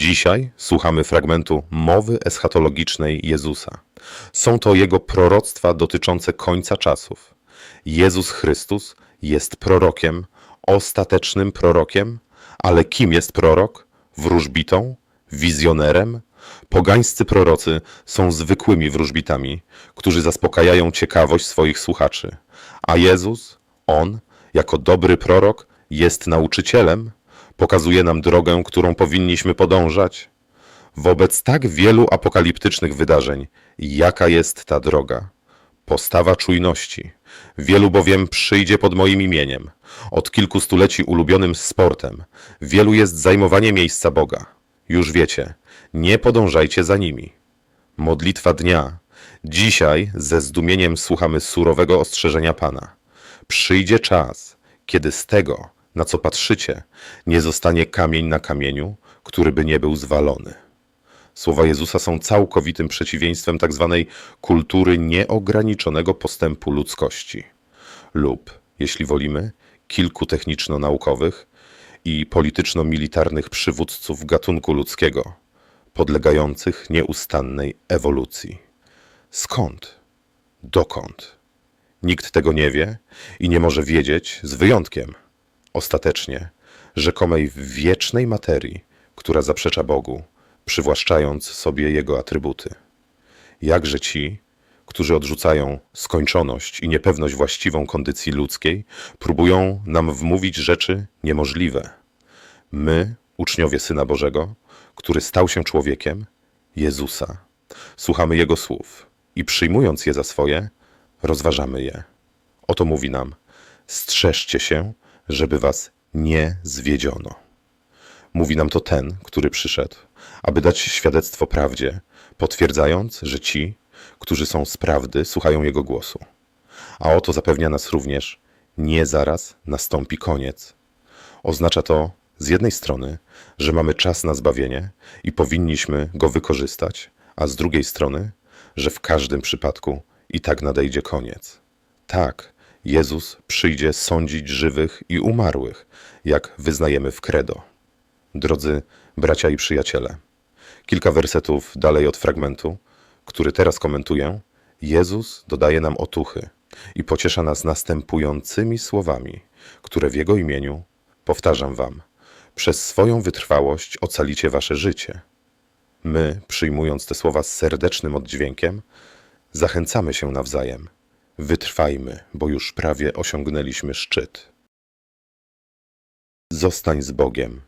Dzisiaj słuchamy fragmentu mowy eschatologicznej Jezusa. Są to jego proroctwa dotyczące końca czasów. Jezus Chrystus jest prorokiem, ostatecznym prorokiem, ale kim jest prorok? Wróżbitą? Wizjonerem? Pogańscy prorocy są zwykłymi wróżbitami, którzy zaspokajają ciekawość swoich słuchaczy. A Jezus, On, jako dobry prorok, jest nauczycielem, pokazuje nam drogę, którą powinniśmy podążać. Wobec tak wielu apokaliptycznych wydarzeń, jaka jest ta droga? Postawa czujności. Wielu bowiem przyjdzie pod moim imieniem. Od kilku stuleci ulubionym sportem. Wielu jest zajmowanie miejsca Boga. Już wiecie, nie podążajcie za nimi. Modlitwa dnia. Dzisiaj ze zdumieniem słuchamy surowego ostrzeżenia Pana. Przyjdzie czas, kiedy z tego, na co patrzycie, nie zostanie kamień na kamieniu, który by nie był zwalony. Słowa Jezusa są całkowitym przeciwieństwem tzw. kultury nieograniczonego postępu ludzkości, lub, jeśli wolimy, kilku techniczno-naukowych i polityczno-militarnych przywódców gatunku ludzkiego, podlegających nieustannej ewolucji. Skąd? Dokąd? Nikt tego nie wie i nie może wiedzieć, z wyjątkiem, ostatecznie, rzekomej wiecznej materii, która zaprzecza Bogu, przywłaszczając sobie Jego atrybuty. Jakże ci, którzy odrzucają skończoność i niepewność właściwą kondycji ludzkiej, próbują nam wmówić rzeczy niemożliwe. My, uczniowie Syna Bożego, który stał się człowiekiem, Jezusa, słuchamy Jego słów i przyjmując je za swoje, rozważamy je. Oto mówi nam: strzeżcie się, żeby was nie zwiedziono. Mówi nam to ten, który przyszedł, aby dać świadectwo prawdzie, potwierdzając, że ci, którzy są z prawdy, słuchają jego głosu. A oto zapewnia nas również: nie zaraz nastąpi koniec. Oznacza to z jednej strony, że mamy czas na zbawienie i powinniśmy go wykorzystać, a z drugiej strony, że w każdym przypadku i tak nadejdzie koniec. Tak, Jezus przyjdzie sądzić żywych i umarłych, jak wyznajemy w credo. Drodzy bracia i przyjaciele, kilka wersetów dalej od fragmentu, który teraz komentuję, Jezus dodaje nam otuchy i pociesza nas następującymi słowami, które w Jego imieniu, powtarzam Wam, przez swoją wytrwałość ocalicie Wasze życie. My, przyjmując te słowa z serdecznym oddźwiękiem, zachęcamy się nawzajem. Wytrwajmy, bo już prawie osiągnęliśmy szczyt. Zostań z Bogiem.